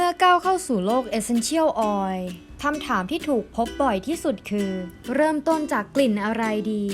เมื่อก้าวเข้าสู่โลก Essential Oil คำถามที่ถูกพบบ่อยที่สุดคือ เริ่มต้นจากกลิ่นอะไรดี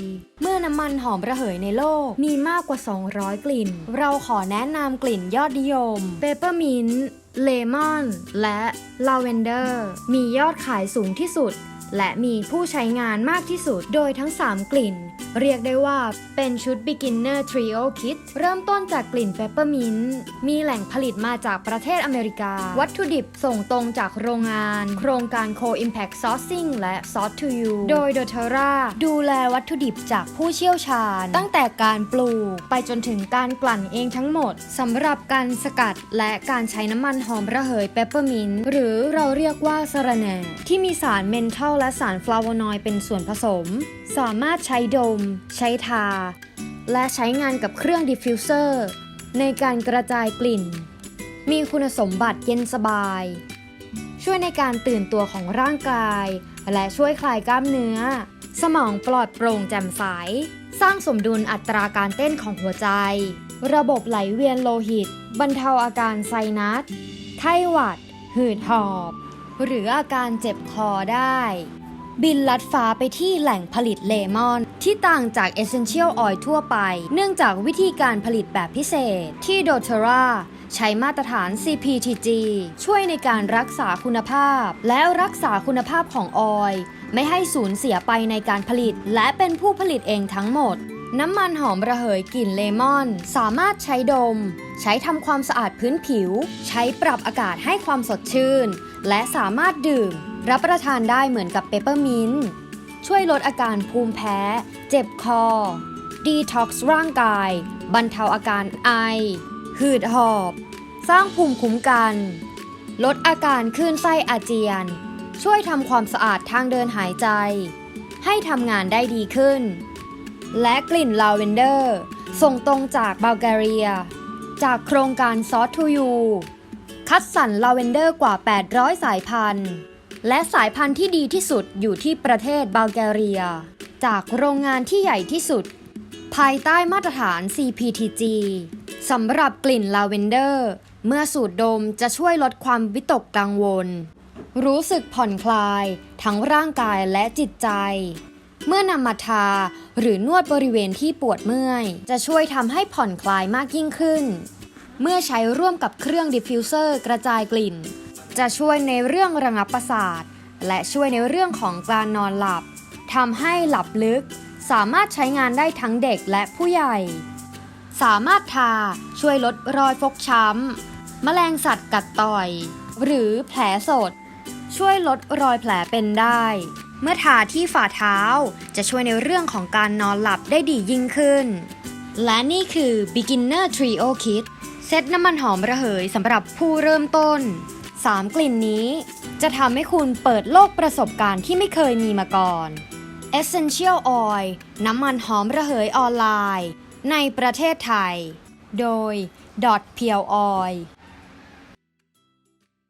เมื่อน้ำมันหอมระเหยในโลกมีมากกว่า 200 กลิ่น เราขอแนะนำกลิ่นยอดนิยมเปเปอร์มินต์เลมอน และลาเวนเดอร์ มียอดขายสูงที่สุด และมีผู้ใช้งานมากที่สุดโดยทั้ง 3 กลิ่น เรียกได้ว่าเป็นชุด Beginner Trio Kit เริ่มต้นจากกลิ่น Peppermint มีแหล่งผลิตมาจากประเทศอเมริกา วัตถุดิบส่งตรงจากโรงงาน โครงการ Co-Impact Sourcing และ Source to You โดย doTERRA ดูแลวัตถุดิบจากผู้เชี่ยวชาญ ตั้งแต่การปลูกไปจนถึงการกลั่นเองทั้งหมดสำหรับการสกัดและการใช้น้ำมันหอมระเหย Peppermint หรือเราเรียกว่าสะระแหน่ที่มีสารเมนทอลและสารฟลาโวนอยด์เป็นส่วนผสม สามารถใช้ดม ใช้ทา และใช้งานกับเครื่องดิฟฟิวเซอร์ ในการกระจายกลิ่น มีคุณสมบัติเย็นสบาย ช่วยในการตื่นตัวของร่างกาย และช่วยคลายกล้ามเนื้อ สมองปลอดโปร่งแจ่มใส สร้างสมดุลอัตราการเต้นของหัวใจ ระบบไหลเวียนโลหิต บรรเทาอาการไซนัส ไข้หวัด หืดหอบ หรืออาการเจ็บคอได้ บินลัดฟ้าไปที่แหล่งผลิตเลมอน ที่ต่างจาก Essential Oil ทั่วไป เนื่องจากวิธีการผลิตแบบพิเศษที่ doTERRA ใช้มาตรฐาน CPTG ช่วยในการรักษาคุณภาพ และรักษาคุณภาพของออยล์ไม่ให้สูญเสียไปในการผลิต และเป็นผู้ผลิตเองทั้งหมด น้ำมันหอมระเหยกลิ่นเลมอน สามารถใช้ดม ใช้ทำความสะอาดพื้นผิว ใช้ปรับอากาศให้ความสดชื่น และสามารถดื่ม รับประทานได้เหมือนกับเปเปอร์มินต์ช่วยลดอาการภูมิแพ้ เจ็บคอ ดีท็อกซ์ร่างกาย บรรเทาอาการไอ หืดหอบ สร้างภูมิคุ้มกัน ลดอาการคลื่นไส้อาเจียน ช่วยทำความสะอาดทางเดินหายใจ ให้ทำงานได้ดีขึ้น และกลิ่นลาเวนเดอร์ ส่งตรงจากบัลแกเรีย จากโครงการซอสทูยูคัดสรรลาเวนเดอร์กว่า 800 สายพันธุ์ และสายพันธุ์ที่ดีที่สุดอยู่ที่ประเทศบัลแกเรีย จากโรงงานที่ใหญ่ที่สุด ภายใต้มาตรฐาน CPTG สำหรับกลิ่นลาเวนเดอร์ เมื่อสูดดมจะช่วยลดความวิตกกังวล รู้สึกผ่อนคลาย ทั้งร่างกายและจิตใจ เมื่อนำมาทาหรือนวดบริเวณที่ปวดเมื่อย จะช่วยทำให้ผ่อนคลายมากยิ่งขึ้น เมื่อใช้ร่วมกับเครื่องดิฟฟิวเซอร์กระจายกลิ่น จะช่วยในเรื่องระงับประสาท และช่วยในเรื่องของการนอนหลับทำให้หลับลึก สามารถใช้งานได้ทั้งเด็กและผู้ใหญ่ สามารถทาช่วยลดรอยฟกช้ำแมลงสัตว์กัดต่อย หรือแผลสด ช่วยลดรอยแผลเป็นได้ เมื่อทาที่ฝ่าเท้าจะช่วยในเรื่องของการนอนหลับได้ดียิ่งขึ้น และนี่คือ Beginner Trio Kit เซตน้ำมันหอมระเหยสำหรับผู้เริ่มต้น 3 กลิ่นนี้จะทำให้คุณเปิดโลกประสบการณ์ที่ไม่เคยมีมาก่อน Essential Oil น้ำมันหอมระเหยออนไลน์ ในประเทศไทย โดย Dot p e e l Oil